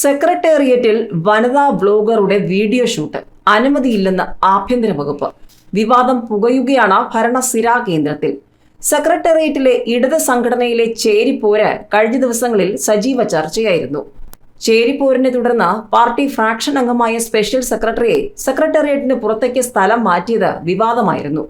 സെക്രട്ടേറിയറ്റിൽ വനിതാ ബ്ലോഗറുടെ video shoot. അനുമതിയില്ലെന്ന് ആഭ്യന്തര വകുപ്പ്. വിവാദം പുകയുകയാണ് ഭരണസിരാ കേന്ദ്രത്തിൽ. സെക്രട്ടേറിയറ്റിലെ ഇടത് സംഘടനയിലെ ചേരിപ്പോര് കഴിഞ്ഞ ദിവസങ്ങളിൽ സജീവ ചർച്ചയായിരുന്നു. ചേരിപ്പോരിനെ തുടർന്ന് പാർട്ടി ഫ്രാക്ഷൻ അംഗമായ സ്പെഷ്യൽ സെക്രട്ടറിയെ സെക്രട്ടേറിയറ്റിന് പുറത്തേക്ക് സ്ഥലം മാറ്റിയത് വിവാദമായിരുന്നു.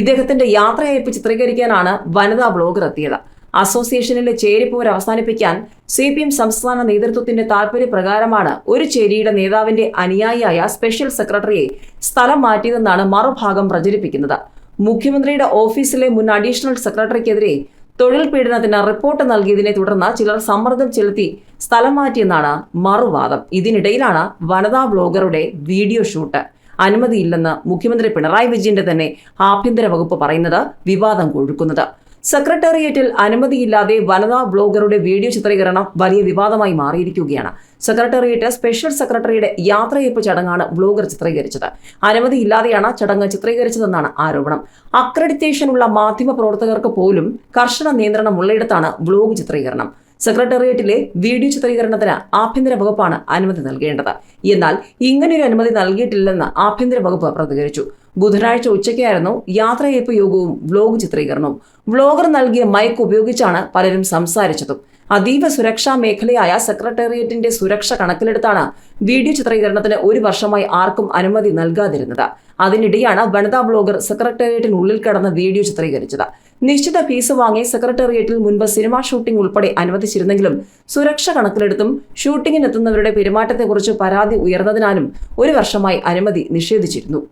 ഇദ്ദേഹത്തിന്റെ യാത്രയയപ്പ് ചിത്രീകരിക്കാനാണ് വനിതാ ബ്ലോഗർ എത്തിയത്. അസോസിയേഷനിലെ ചേരിപ്പോര് അവസാനിപ്പിക്കാൻ സി പി എം സംസ്ഥാന നേതൃത്വത്തിന്റെ താൽപര്യപ്രകാരമാണ് ഒരു ചേരിയുടെ നേതാവിന്റെ അനുയായിയായ സ്പെഷ്യൽ സെക്രട്ടറിയെ സ്ഥലം മാറ്റിയതെന്നാണ് മറുഭാഗം പ്രചരിപ്പിക്കുന്നത്. മുഖ്യമന്ത്രിയുടെ ഓഫീസിലെ മുൻ അഡീഷണൽ സെക്രട്ടറിക്കെതിരെ തൊഴിൽ പീഡനത്തിന് റിപ്പോർട്ട് നൽകിയതിനെ തുടർന്ന് ചിലർ സമ്മർദ്ദം ചെലുത്തി സ്ഥലം മാറ്റിയെന്നാണ് മറുവാദം. ഇതിനിടയിലാണ് വനിതാ ബ്ലോഗറുടെ വീഡിയോ ഷൂട്ട്. അനുമതിയില്ലെന്ന് മുഖ്യമന്ത്രി പിണറായി വിജയന്റെ തന്നെ ആഭ്യന്തര വകുപ്പ് പറയുന്നത് വിവാദം കൊഴുക്കുന്നത്. സെക്രട്ടേറിയറ്റിൽ അനുമതിയില്ലാതെ വനിതാ ബ്ലോഗറുടെ വീഡിയോ ചിത്രീകരണം വലിയ വിവാദമായി മാറിയിരിക്കുകയാണ്. സെക്രട്ടേറിയറ്റ് സ്പെഷ്യൽ സെക്രട്ടറിയുടെ യാത്രയപ്പ് ചടങ്ങാണ് ബ്ലോഗർ ചിത്രീകരിച്ചത്. അനുമതിയില്ലാതെയാണ് ചടങ്ങ് ചിത്രീകരിച്ചതെന്നാണ് ആരോപണം. അക്രഡിറ്റേഷനുള്ള മാധ്യമ പ്രവർത്തകർക്ക് പോലും കർശന നിയന്ത്രണം ഉള്ളയിടത്താണ് ബ്ലോഗ് ചിത്രീകരണം. സെക്രട്ടേറിയറ്റിലെ വീഡിയോ ചിത്രീകരണത്തിന് ആഭ്യന്തര വകുപ്പാണ് അനുമതി നൽകേണ്ടത്. എന്നാൽ ഇങ്ങനെയൊരു അനുമതി നൽകിയിട്ടില്ലെന്ന് ആഭ്യന്തര വകുപ്പ് പ്രതികരിച്ചു. ബുധനാഴ്ച ഉച്ചയ്ക്കായിരുന്നു യാത്രയയപ്പ് യോഗവും വ്ലോഗ് ചിത്രീകരണവും. വ്ലോഗർ നൽകിയ മൈക്ക് ഉപയോഗിച്ചാണ് പലരും സംസാരിച്ചതും. അതീവ സുരക്ഷാ മേഖലയായ സെക്രട്ടേറിയറ്റിന്റെ സുരക്ഷ കണക്കിലെടുത്താണ് വീഡിയോ ചിത്രീകരണത്തിന് ഒരു വർഷമായി ആർക്കും അനുമതി നൽകാതിരുന്നത്. അതിനിടെയാണ് വനിതാ ബ്ലോഗർ സെക്രട്ടേറിയറ്റിനുള്ളിൽ കടന്ന് വീഡിയോ ചിത്രീകരിച്ചത്. നിശ്ചിത ഫീസ് വാങ്ങി സെക്രട്ടേറിയറ്റിൽ മുൻപ് സിനിമാ ഷൂട്ടിംഗ് ഉൾപ്പെടെ അനുവദിച്ചിരുന്നെങ്കിലും സുരക്ഷ കണക്കിലെടുത്തും ഷൂട്ടിങ്ങിനെത്തുന്നവരുടെ പെരുമാറ്റത്തെക്കുറിച്ച് പരാതി ഉയർന്നതിനാലും ഒരു വർഷമായി അനുമതി നിഷേധിച്ചിരുന്നു.